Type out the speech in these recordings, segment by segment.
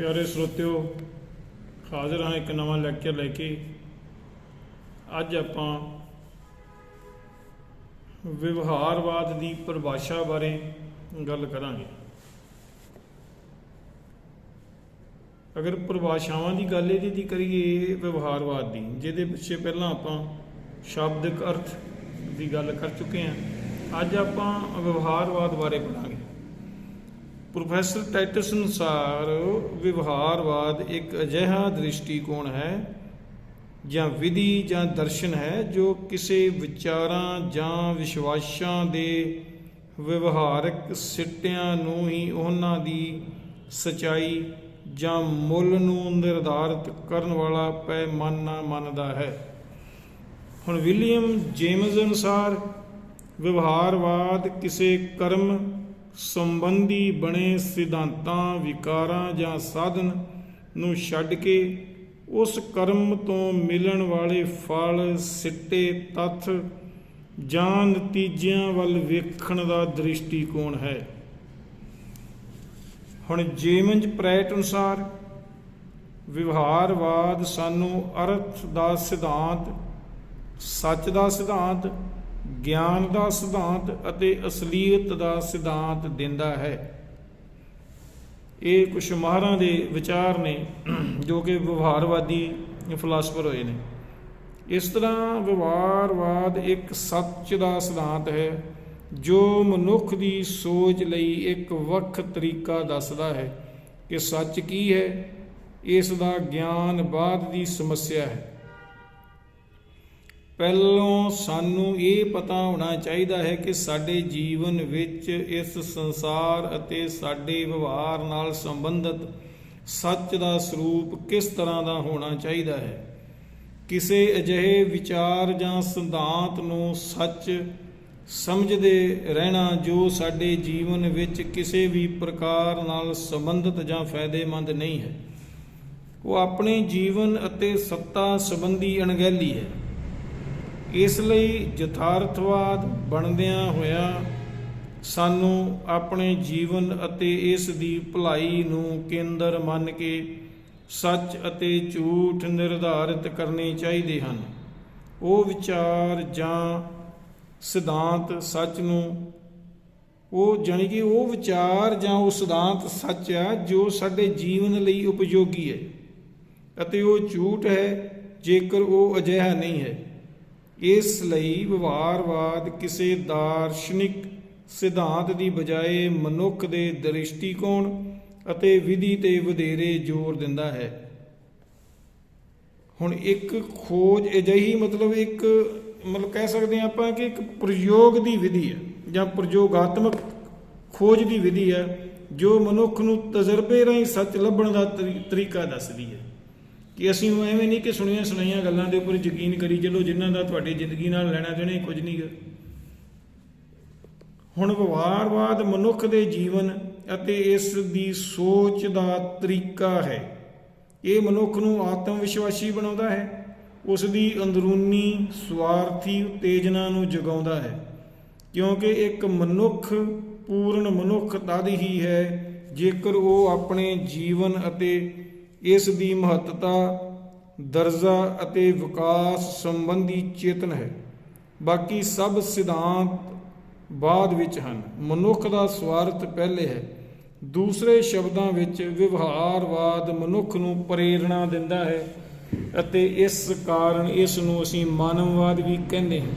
ਪਿਆਰੇ ਸਰੋਤਿਓ, ਹਾਜ਼ਰ ਹਾਂ ਇੱਕ ਨਵਾਂ ਲੈਕਚਰ ਲੈ ਕੇ। ਅੱਜ ਆਪਾਂ ਵਿਵਹਾਰਵਾਦ ਦੀ ਪਰਿਭਾਸ਼ਾ ਬਾਰੇ ਗੱਲ ਕਰਾਂਗੇ। ਅਗਰ ਪਰਿਭਾਸ਼ਾਵਾਂ ਦੀ ਗੱਲ ਇਹਦੀ ਦੀ ਕਰੀਏ ਵਿਵਹਾਰਵਾਦ ਦੀ, ਜਿਹਦੇ ਪਿੱਛੇ ਪਹਿਲਾਂ ਆਪਾਂ ਸ਼ਾਬਦਿਕ ਅਰਥ ਦੀ ਗੱਲ ਕਰ ਚੁੱਕੇ ਹਾਂ। ਅੱਜ ਆਪਾਂ ਵਿਵਹਾਰਵਾਦ ਬਾਰੇ ਪੜਾਂਗੇ ਪ੍ਰੋਫੈਸਰ ਟਾਈਟਸ ਅਨੁਸਾਰ ਵਿਵਹਾਰਵਾਦ ਇੱਕ ਅਜਿਹਾ ਦ੍ਰਿਸ਼ਟੀਕੋਣ ਹੈ ਜਾਂ ਵਿਧੀ ਜਾਂ ਦਰਸ਼ਨ ਹੈ ਜੋ ਕਿਸੇ ਵਿਚਾਰਾਂ ਜਾਂ ਵਿਸ਼ਵਾਸਾਂ ਦੇ ਵਿਵਹਾਰਕ ਸਿੱਟਿਆਂ ਨੂੰ ਹੀ ਉਹਨਾਂ ਦੀ ਸਚਾਈ ਜਾਂ ਮੁੱਲ ਨੂੰ ਨਿਰਧਾਰਤ ਕਰਨ ਵਾਲਾ ਪੈਮਾਨਾ ਮੰਨਦਾ ਹੈ। ਹੁਣ ਵਿਲੀਅਮ ਜੇਮਸ ਅਨੁਸਾਰ ਵਿਵਹਾਰਵਾਦ ਕਿਸੇ ਕਰਮ ਸੰਬੰਧੀ ਬਣੇ ਸਿਧਾਂਤਾਂ, ਵਿਕਾਰਾਂ ਜਾਂ ਸਾਧਨ ਨੂੰ ਛੱਡ ਕੇ ਉਸ ਕਰਮ ਤੋਂ ਮਿਲਣ ਵਾਲੇ ਫਲ, ਸਿੱਟੇ, ਤੱਥ ਜਾਂ ਨਤੀਜਿਆਂ ਵੱਲ ਵੇਖਣ ਦਾ ਦ੍ਰਿਸ਼ਟੀਕੋਣ ਹੈ। ਹੁਣ ਜੇਮੰਜ ਪ੍ਰੈਟ ਅਨੁਸਾਰ, ਵਿਵਹਾਰਵਾਦ ਸਾਨੂੰ ਅਰਥ ਦਾ ਸਿਧਾਂਤ, ਸੱਚ ਦਾ ਸਿਧਾਂਤ ਗਿਆਨ ਦਾ ਸਿਧਾਂਤ ਅਤੇ ਅਸਲੀਅਤ ਦਾ ਸਿਧਾਂਤ ਦਿੰਦਾ ਹੈ। ਇਹ ਕੁਝ ਮਾਹਰਾਂ ਦੇ ਵਿਚਾਰ ਨੇ, ਜੋ ਕਿ ਵਿਵਹਾਰਵਾਦੀ ਫਿਲਾਸਫਰ ਹੋਏ ਨੇ। ਇਸ ਤਰ੍ਹਾਂ ਵਿਵਹਾਰਵਾਦ ਇੱਕ ਸੱਚ ਦਾ ਸਿਧਾਂਤ ਹੈ, ਜੋ ਮਨੁੱਖ ਦੀ ਸੋਚ ਲਈ ਇੱਕ ਵੱਖ ਤਰੀਕਾ ਦੱਸਦਾ ਹੈ ਕਿ ਸੱਚ ਕੀ ਹੈ, ਇਸ ਦਾ ਗਿਆਨ ਬਾਅਦ ਦੀ ਸਮੱਸਿਆ ਹੈ। ਪਹਿਲੋਂ ਸਾਨੂੰ ਇਹ ਪਤਾ ਹੋਣਾ ਚਾਹੀਦਾ ਹੈ ਕਿ ਸਾਡੇ ਜੀਵਨ ਵਿੱਚ ਇਸ ਸੰਸਾਰ ਅਤੇ ਸਾਡੇ ਵਿਵਹਾਰ ਨਾਲ ਸੰਬੰਧਿਤ ਸੱਚ ਦਾ ਸਰੂਪ ਕਿਸ ਤਰ੍ਹਾਂ ਦਾ ਹੋਣਾ ਚਾਹੀਦਾ ਹੈ? ਕਿਸੇ ਅਜਿਹੇ ਵਿਚਾਰ ਜਾਂ ਸਿਧਾਂਤ ਨੂੰ ਸੱਚ ਸਮਝਦੇ ਰਹਿਣਾ ਜੋ ਸਾਡੇ ਜੀਵਨ ਵਿੱਚ ਕਿਸੇ ਵੀ ਪ੍ਰਕਾਰ ਨਾਲ ਸੰਬੰਧਿਤ ਜਾਂ ਫਾਇਦੇਮੰਦ ਨਹੀਂ ਹੈ। ਉਹ ਆਪਣੇ ਜੀਵਨ ਅਤੇ ਸੱਤਾ ਸੰਬੰਧੀ ਅਣਗਹਿਲੀ ਹੈ। ਇਸ ਲਈ ਯਥਾਰਥਵਾਦ ਬਣਦਿਆਂ ਹੋਇਆ ਸਾਨੂੰ ਆਪਣੇ ਜੀਵਨ ਅਤੇ ਇਸ ਦੀ ਭਲਾਈ ਨੂੰ ਕੇਂਦਰ ਮੰਨ ਕੇ ਸੱਚ ਅਤੇ ਝੂਠ ਨਿਰਧਾਰਿਤ ਕਰਨੇ ਚਾਹੀਦੇ ਹਨ। ਉਹ ਵਿਚਾਰ ਜਾਂ ਸਿਧਾਂਤ ਸੱਚ ਨੂੰ, ਉਹ ਜਾਣੀ ਕਿ ਉਹ ਵਿਚਾਰ ਜਾਂ ਉਹ ਸਿਧਾਂਤ ਸੱਚ ਆ ਜੋ ਸਾਡੇ ਜੀਵਨ ਲਈ ਉਪਯੋਗੀ ਹੈ ਅਤੇ ਉਹ ਝੂਠ ਹੈ ਜੇਕਰ ਉਹ ਅਜਿਹਾ ਨਹੀਂ ਹੈ। ਇਸ ਲਈ ਵਿਵਹਾਰਵਾਦ ਕਿਸੇ ਦਾਰਸ਼ਨਿਕ ਸਿਧਾਂਤ ਦੀ ਬਜਾਏ ਮਨੁੱਖ ਦੇ ਦ੍ਰਿਸ਼ਟੀਕੋਣ ਅਤੇ ਵਿਧੀ ਤੇ ਵਧੇਰੇ ਜ਼ੋਰ ਦਿੰਦਾ ਹੈ। ਹੁਣ ਇੱਕ ਖੋਜ ਅਜਿਹੀ ਮਤਲਬ ਇੱਕ ਮਤਲਬ ਕਹਿ ਸਕਦੇ ਹਾਂ ਆਪਾਂ ਕਿ ਇੱਕ ਪ੍ਰਯੋਗ ਦੀ ਵਿਧੀ ਹੈ ਜਾਂ ਪ੍ਰਯੋਗਾਤਮਕ ਖੋਜ ਦੀ ਵਿਧੀ ਹੈ ਜੋ ਮਨੁੱਖ ਨੂੰ ਤਜਰਬੇ ਰਾਹੀਂ ਸੱਚ ਲੱਭਣ ਦਾ ਤਰੀ- ਤਰੀਕਾ ਦੱਸਦੀ ਹੈ। ਕਿ ਅਸੀਂ ਉਹ ਐਵੇਂ ਨਹੀਂ ਕਿ ਸੁਣੀਆਂ ਸੁਣਾਈਆਂ ਗੱਲਾਂ ਦੇ ਉੱਪਰ ਯਕੀਨ ਕਰੀ ਚਲੋ, ਜਿਨ੍ਹਾਂ ਦਾ ਤੁਹਾਡੀ ਜ਼ਿੰਦਗੀ ਨਾਲ ਲੈਣਾ ਦੇਣਾ ਕੁਝ ਨਹੀਂ ਹੁਣ ਵਿਵਹਾਰਵਾਦ ਮਨੁੱਖ ਦੇ ਜੀਵਨ ਅਤੇ ਇਸ ਦੀ ਸੋਚ ਦਾ ਤਰੀਕਾ ਹੈ। ਇਹ ਮਨੁੱਖ ਨੂੰ ਆਤਮ ਵਿਸ਼ਵਾਸੀ ਬਣਾਉਂਦਾ ਹੈ। ਉਸ ਦੀ ਅੰਦਰੂਨੀ ਸਵਾਰਥੀ ਉਤੇਜਨਾ ਨੂੰ ਜਗਾਉਂਦਾ ਹੈ। ਕਿਉਂਕਿ ਇੱਕ ਮਨੁੱਖ, ਪੂਰਨ ਮਨੁੱਖ ਤਦ ਹੀ ਹੈ ਜੇਕਰ ਉਹ ਆਪਣੇ ਜੀਵਨ ਅਤੇ ਇਸ ਦੀ ਮਹੱਤਤਾ ਦਰਜਾ ਅਤੇ ਵਿਕਾਸ ਸੰਬੰਧੀ ਚੇਤਨ ਹੈ। ਬਾਕੀ ਸਭ ਸਿਧਾਂਤ ਬਾਅਦ ਵਿੱਚ ਹਨ। ਮਨੁੱਖ ਦਾ ਸਵਾਰਥ ਪਹਿਲੇ ਹੈ। ਦੂਸਰੇ ਸ਼ਬਦਾਂ ਵਿੱਚ ਵਿਵਹਾਰਵਾਦ ਮਨੁੱਖ ਨੂੰ ਪ੍ਰੇਰਣਾ ਦਿੰਦਾ ਹੈ ਅਤੇ ਇਸ ਕਾਰਨ ਇਸ ਨੂੰ ਅਸੀਂ ਮਾਨਵਵਾਦ ਵੀ ਕਹਿੰਦੇ ਹਾਂ।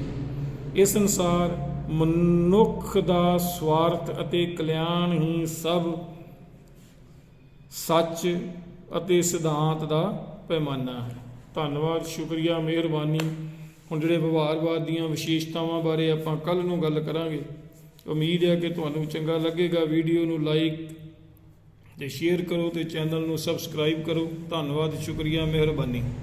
ਇਸ ਅਨੁਸਾਰ ਮਨੁੱਖ ਦਾ ਸਵਾਰਥ ਅਤੇ ਕਲਿਆਣ ਹੀ ਸਭ ਸੱਚ ਅਤੇ ਸਿਧਾਂਤ ਦਾ ਪੈਮਾਨਾ ਹੈ। ਧੰਨਵਾਦ, ਸ਼ੁਕਰੀਆ, ਮਿਹਰਬਾਨੀ। ਹੁਣ ਜਿਹੜੇ ਵਿਵਹਾਰਵਾਦ ਦੀਆਂ ਵਿਸ਼ੇਸ਼ਤਾਵਾਂ ਬਾਰੇ ਆਪਾਂ ਕੱਲ ਨੂੰ ਗੱਲ ਕਰਾਂਗੇ, ਉਮੀਦ ਹੈ ਕਿ ਤੁਹਾਨੂੰ ਚੰਗਾ ਲੱਗੇਗਾ। ਵੀਡੀਓ ਨੂੰ ਲਾਈਕ ਤੇ ਸ਼ੇਅਰ ਕਰੋ ਤੇ ਚੈਨਲ ਨੂੰ ਸਬਸਕ੍ਰਾਈਬ ਕਰੋ। ਧੰਨਵਾਦ, ਸ਼ੁਕਰੀਆ, ਮਿਹਰਬਾਨੀ।